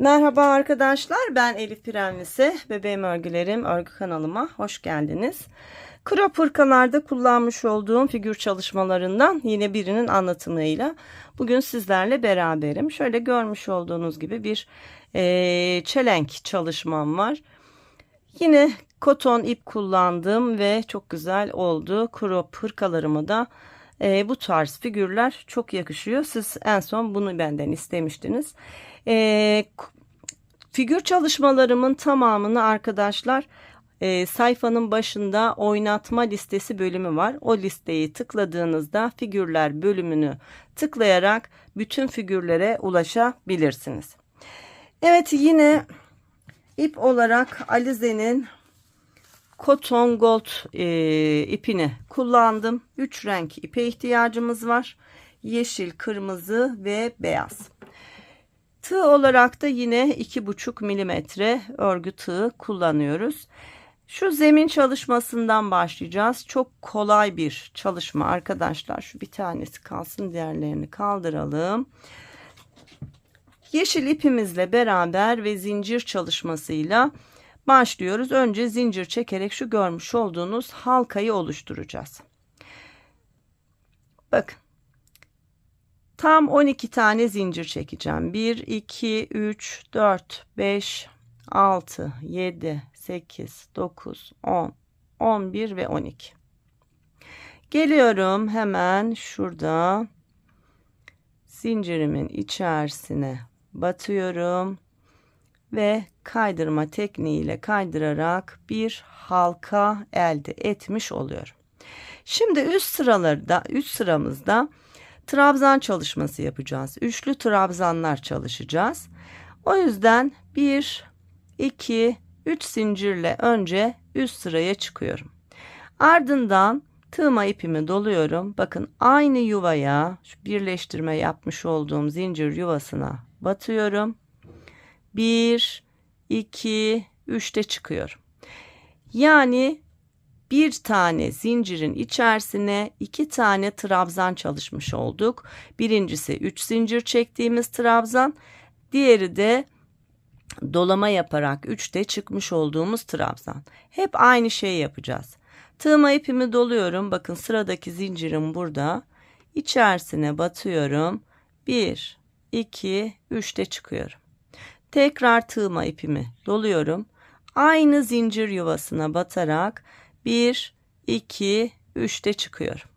Merhaba arkadaşlar ben Elif Pirenlise Bebeğim Örgülerim örgü kanalıma hoş geldiniz. Crop hırkalarda kullanmış olduğum figür çalışmalarından yine birinin anlatımıyla bugün sizlerle beraberim. Şöyle görmüş olduğunuz gibi bir e, çelenk çalışmam var. Yine koton ip kullandım ve çok güzel oldu. Crop hırkalarımı da e, bu tarz figürler çok yakışıyor. Siz en son bunu benden istemiştiniz. E, figür çalışmalarımın tamamını arkadaşlar e, sayfanın başında oynatma listesi bölümü var. O listeyi tıkladığınızda figürler bölümünü tıklayarak bütün figürlere ulaşabilirsiniz. Evet yine ip olarak Alize'nin Cotton Gold e, ipini kullandım. 3 renk ipe ihtiyacımız var. Yeşil, kırmızı ve beyaz. Tığ olarak da yine 2,5 milimetre örgü tığı kullanıyoruz. Şu zemin çalışmasından başlayacağız. Çok kolay bir çalışma arkadaşlar. Şu bir tanesi kalsın diğerlerini kaldıralım. Yeşil ipimizle beraber ve zincir çalışmasıyla başlıyoruz. Önce zincir çekerek şu görmüş olduğunuz halkayı oluşturacağız. Bakın. Tam 12 tane zincir çekeceğim. 1, 2, 3, 4, 5, 6, 7, 8, 9, 10, 11 ve 12. Geliyorum hemen şurada zincirimin içerisine batıyorum ve kaydırma tekniğiyle kaydırarak bir halka elde etmiş oluyorum. Şimdi üst sıralarda üst sıramızda trabzan çalışması yapacağız. Üçlü trabzanlar çalışacağız. O yüzden 1 2 3 zincirle önce üst sıraya çıkıyorum. Ardından tığma ipimi doluyorum. Bakın aynı yuvaya birleştirme yapmış olduğum zincir yuvasına batıyorum. 1 2 3'te çıkıyorum. Yani bir tane zincirin içerisine iki tane trabzan çalışmış olduk. Birincisi 3 zincir çektiğimiz trabzan, diğeri de dolama yaparak 3'te çıkmış olduğumuz trabzan. Hep aynı şeyi yapacağız. Tığıma ipimi doluyorum. Bakın sıradaki zincirim burada. İçerisine batıyorum. 1 2 3'te çıkıyorum. Tekrar tığıma ipimi doluyorum. Aynı zincir yuvasına batarak 1, 2, 3'te çıkıyorum.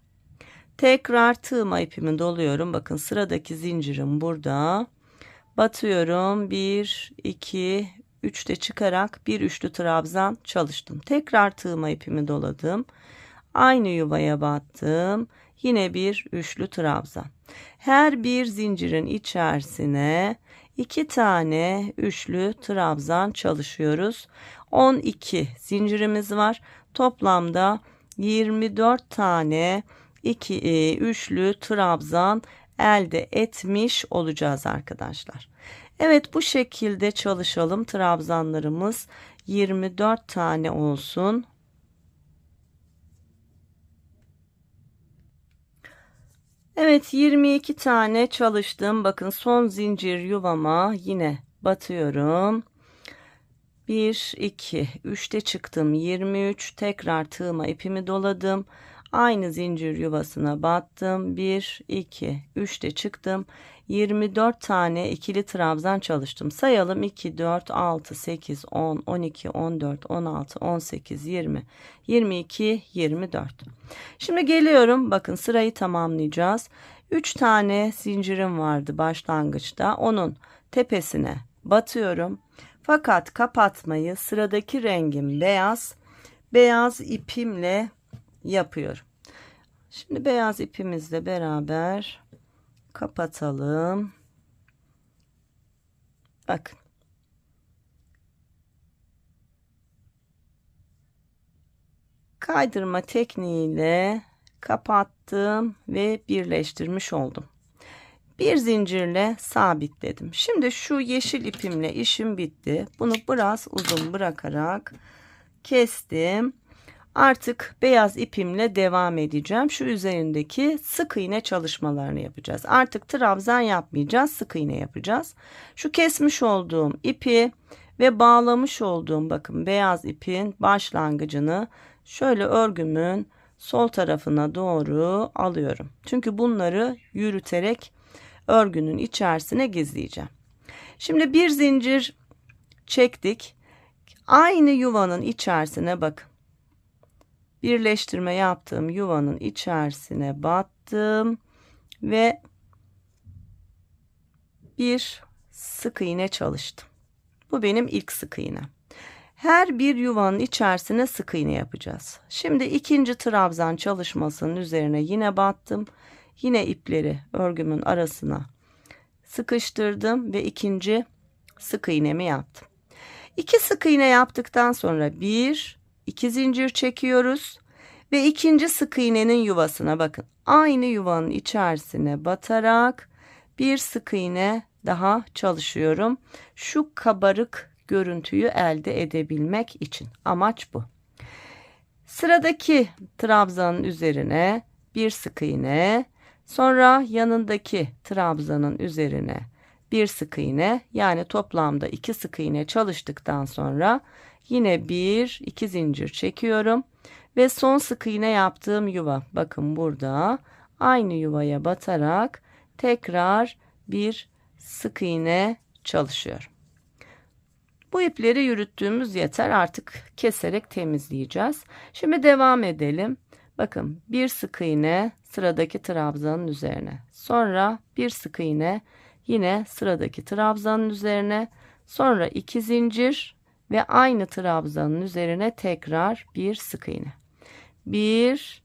Tekrar tığıma ipimi doluyorum. Bakın sıradaki zincirim burada. Batıyorum. 1, 2, 3'te çıkarak bir üçlü trabzan çalıştım. Tekrar tığıma ipimi doladım. Aynı yuvaya battım. Yine bir üçlü trabzan. Her bir zincirin içerisine iki tane üçlü trabzan çalışıyoruz. 12 zincirimiz var. Toplamda 24 tane iki e, üçlü trabzan elde etmiş olacağız arkadaşlar. Evet bu şekilde çalışalım. Trabzanlarımız 24 tane olsun. Evet 22 tane çalıştım. Bakın son zincir yuvama yine batıyorum. 1 2 3'te çıktım 23 tekrar tığıma ipimi doladım aynı zincir yuvasına battım 1 2 3'te çıktım 24 tane ikili trabzan çalıştım. Sayalım 2 4 6 8 10 12 14 16 18 20 22 24 şimdi geliyorum. Bakın sırayı tamamlayacağız. 3 tane zincirim vardı başlangıçta. Onun tepesine batıyorum. Fakat kapatmayı sıradaki rengim beyaz. Beyaz ipimle yapıyorum. Şimdi beyaz ipimizle beraber kapatalım. Bakın. Kaydırma tekniğiyle kapattım ve birleştirmiş oldum bir zincirle sabitledim. Şimdi şu yeşil ipimle işim bitti. Bunu biraz uzun bırakarak kestim. Artık beyaz ipimle devam edeceğim. Şu üzerindeki sık iğne çalışmalarını yapacağız. Artık trabzan yapmayacağız, sık iğne yapacağız. Şu kesmiş olduğum ipi ve bağlamış olduğum bakın beyaz ipin başlangıcını şöyle örgümün sol tarafına doğru alıyorum. Çünkü bunları yürüterek örgünün içerisine gizleyeceğim. Şimdi bir zincir çektik. Aynı yuvanın içerisine bakın. Birleştirme yaptığım yuvanın içerisine battım ve bir sık iğne çalıştım. Bu benim ilk sık iğnem. Her bir yuvanın içerisine sık iğne yapacağız. Şimdi ikinci trabzan çalışmasının üzerine yine battım. Yine ipleri örgümün arasına sıkıştırdım ve ikinci sık iğnemi yaptım. İki sık iğne yaptıktan sonra bir, iki zincir çekiyoruz ve ikinci sık iğnenin yuvasına bakın. Aynı yuvanın içerisine batarak bir sık iğne daha çalışıyorum. Şu kabarık görüntüyü elde edebilmek için amaç bu. Sıradaki trabzanın üzerine bir sık iğne, sonra yanındaki trabzanın üzerine bir sık iğne yani toplamda iki sık iğne çalıştıktan sonra yine bir iki zincir çekiyorum ve son sık iğne yaptığım yuva bakın burada aynı yuvaya batarak tekrar bir sık iğne çalışıyorum. Bu ipleri yürüttüğümüz yeter artık keserek temizleyeceğiz. Şimdi devam edelim. Bakın bir sık iğne sıradaki trabzanın üzerine. Sonra bir sık iğne yine sıradaki trabzanın üzerine. Sonra iki zincir ve aynı trabzanın üzerine tekrar bir sık iğne. Bir,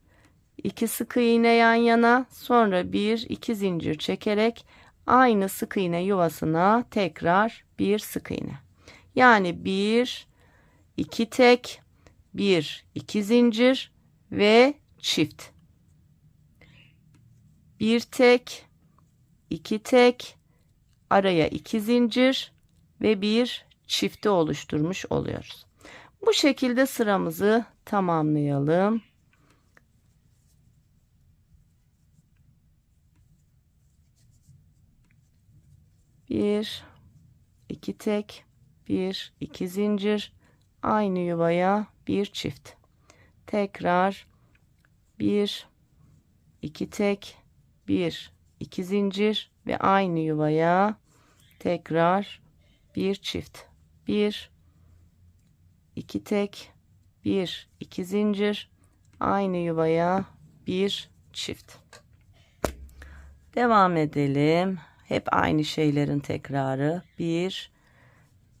iki sık iğne yan yana sonra bir iki zincir çekerek aynı sık iğne yuvasına tekrar bir sık iğne. Yani bir, iki tek, bir, iki zincir ve çift. Bir tek, iki tek, araya iki zincir ve bir çifti oluşturmuş oluyoruz. Bu şekilde sıramızı tamamlayalım. Bir, iki tek, bir, iki zincir, aynı yuvaya bir çift. Tekrar bir, iki tek, bir, iki zincir ve aynı yuvaya tekrar bir çift. Bir, iki tek, bir, iki zincir, aynı yuvaya bir çift. Devam edelim. Hep aynı şeylerin tekrarı. Bir,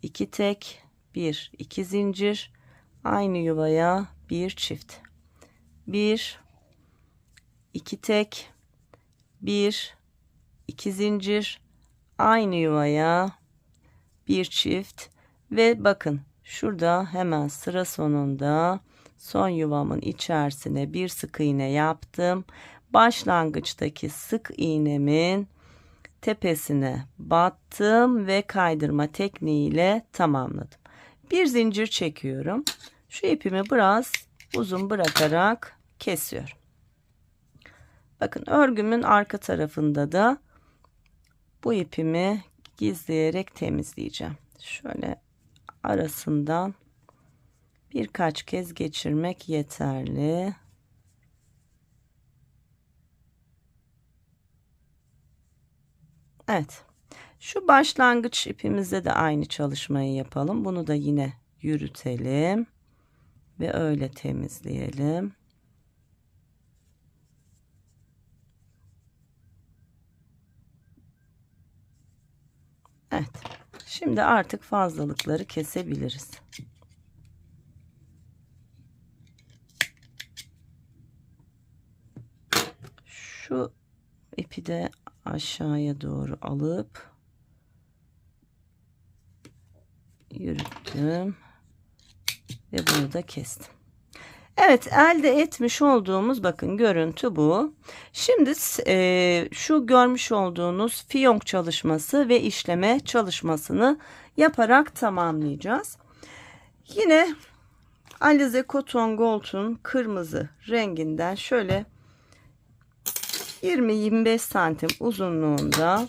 iki tek, bir, iki zincir, aynı yuvaya bir çift. Bir, iki tek, bir, iki zincir, aynı yuvaya bir çift ve bakın şurada hemen sıra sonunda son yuvamın içerisine bir sık iğne yaptım. Başlangıçtaki sık iğnemin tepesine battım ve kaydırma tekniğiyle tamamladım. Bir zincir çekiyorum. Şu ipimi biraz uzun bırakarak kesiyorum. Bakın örgümün arka tarafında da bu ipimi gizleyerek temizleyeceğim. Şöyle arasından birkaç kez geçirmek yeterli. Evet. Şu başlangıç ipimizde de aynı çalışmayı yapalım. Bunu da yine yürütelim ve öyle temizleyelim. Evet. Şimdi artık fazlalıkları kesebiliriz. Şu ipi de aşağıya doğru alıp yürüttüm ve bunu da kestim. Evet elde etmiş olduğumuz bakın görüntü bu. Şimdi e, şu görmüş olduğunuz fiyonk çalışması ve işleme çalışmasını yaparak tamamlayacağız. Yine Alize Cotton Gold'un kırmızı renginden şöyle 20-25 santim uzunluğunda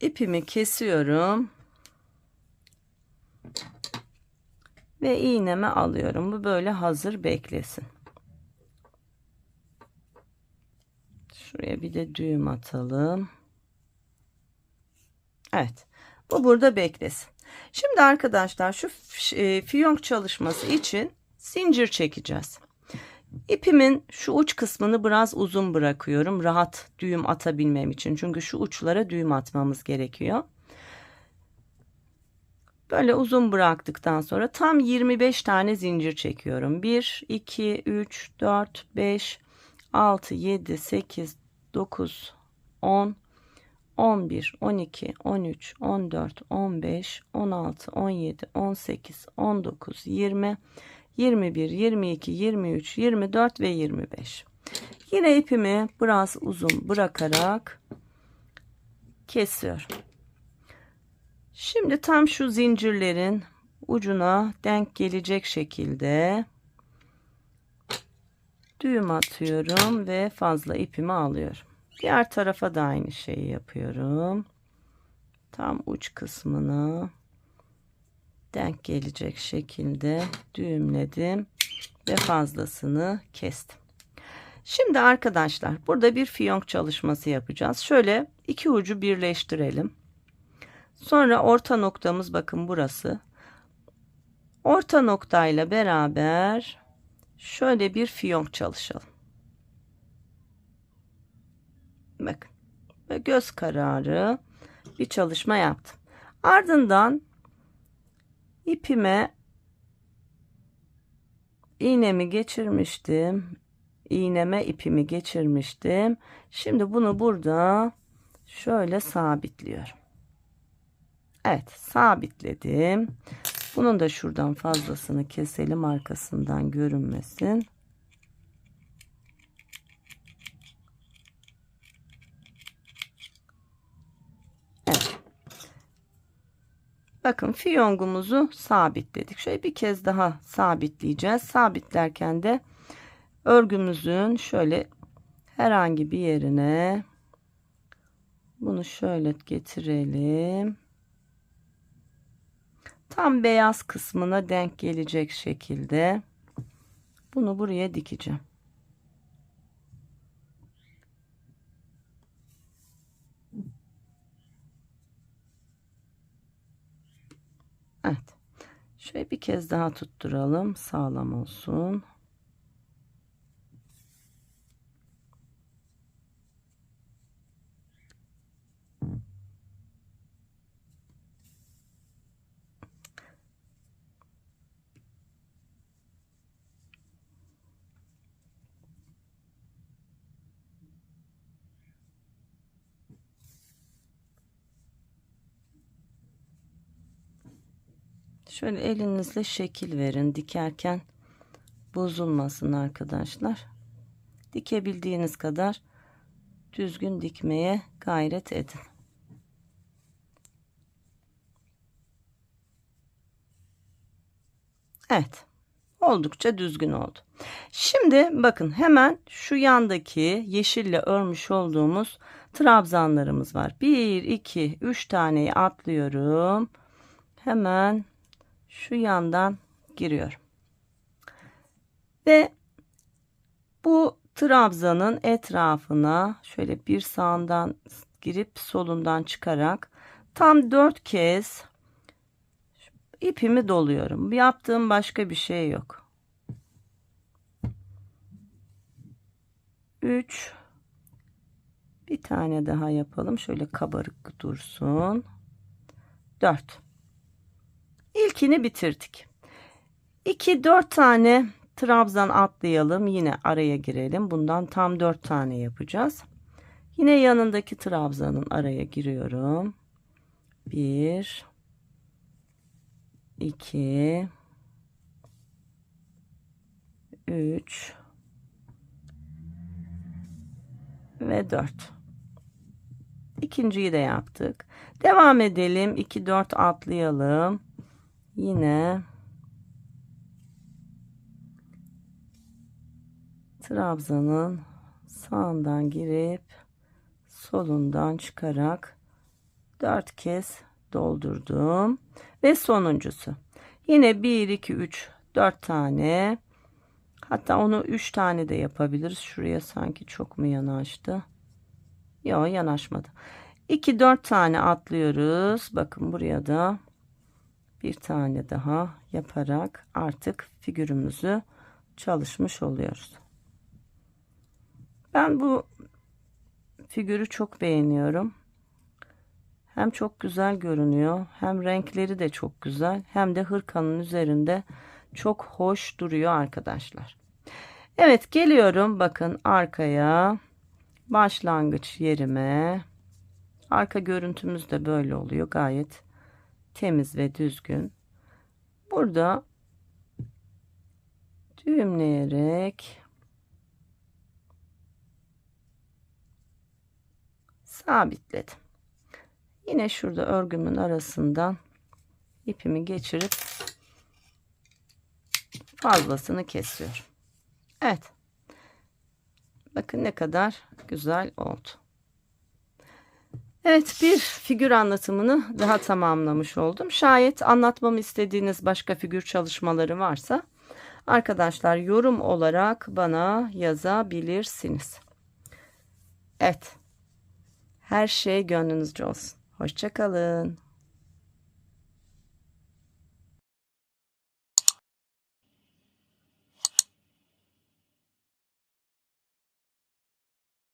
ipimi kesiyorum. Ve iğnemi alıyorum. Bu böyle hazır beklesin. Şuraya bir de düğüm atalım. Evet. Bu burada beklesin. Şimdi arkadaşlar şu e, fiyonk çalışması için zincir çekeceğiz. İpimin şu uç kısmını biraz uzun bırakıyorum. Rahat düğüm atabilmem için. Çünkü şu uçlara düğüm atmamız gerekiyor. Böyle uzun bıraktıktan sonra tam 25 tane zincir çekiyorum. 1, 2, 3, 4, 5, 6, 7, 8, 9, 10, 11, 12, 13, 14, 15, 16, 17, 18, 19, 20, 21, 22, 23, 24 ve 25. Yine ipimi biraz uzun bırakarak kesiyorum. Şimdi tam şu zincirlerin ucuna denk gelecek şekilde düğüm atıyorum ve fazla ipimi alıyorum. Diğer tarafa da aynı şeyi yapıyorum. Tam uç kısmını denk gelecek şekilde düğümledim ve fazlasını kestim. Şimdi arkadaşlar burada bir fiyonk çalışması yapacağız. Şöyle iki ucu birleştirelim. Sonra orta noktamız bakın burası. Orta noktayla beraber şöyle bir fiyonk çalışalım. Bakın. Ve göz kararı bir çalışma yaptım. Ardından ipime iğnemi geçirmiştim. İğneme ipimi geçirmiştim. Şimdi bunu burada şöyle sabitliyorum. Evet sabitledim. Bunun da şuradan fazlasını keselim arkasından görünmesin. Bakın fiyongumuzu sabitledik. Şöyle bir kez daha sabitleyeceğiz. Sabitlerken de örgümüzün şöyle herhangi bir yerine bunu şöyle getirelim tam beyaz kısmına denk gelecek şekilde bunu buraya dikeceğim. Evet. Şöyle bir kez daha tutturalım. Sağlam olsun. Şöyle elinizle şekil verin. Dikerken bozulmasın arkadaşlar. Dikebildiğiniz kadar düzgün dikmeye gayret edin. Evet. Oldukça düzgün oldu. Şimdi bakın hemen şu yandaki yeşille örmüş olduğumuz trabzanlarımız var. 1, 2, 3 taneyi atlıyorum. Hemen şu yandan giriyorum. Ve bu trabzanın etrafına şöyle bir sağından girip solundan çıkarak tam dört kez ipimi doluyorum. Yaptığım başka bir şey yok. 3 bir tane daha yapalım. Şöyle kabarık dursun. 4 İlkini bitirdik. 2 4 tane trabzan atlayalım. Yine araya girelim. Bundan tam 4 tane yapacağız. Yine yanındaki trabzanın araya giriyorum. 1 2 3 ve 4. İkinciyi de yaptık. Devam edelim. 2 4 atlayalım yine trabzanın sağından girip solundan çıkarak 4 kez doldurdum. Ve sonuncusu. Yine 1 2 3 4 tane. Hatta onu 3 tane de yapabiliriz. Şuraya sanki çok mu yanaştı? Yok yanaşmadı. 2 4 tane atlıyoruz. Bakın buraya da bir tane daha yaparak artık figürümüzü çalışmış oluyoruz. Ben bu figürü çok beğeniyorum. Hem çok güzel görünüyor, hem renkleri de çok güzel, hem de hırkanın üzerinde çok hoş duruyor arkadaşlar. Evet, geliyorum bakın arkaya. Başlangıç yerime. Arka görüntümüz de böyle oluyor. Gayet temiz ve düzgün. Burada düğümleyerek sabitledim. Yine şurada örgümün arasından ipimi geçirip fazlasını kesiyorum. Evet. Bakın ne kadar güzel oldu. Evet bir figür anlatımını daha tamamlamış oldum. Şayet anlatmamı istediğiniz başka figür çalışmaları varsa arkadaşlar yorum olarak bana yazabilirsiniz. Evet. Her şey gönlünüzce olsun. Hoşçakalın.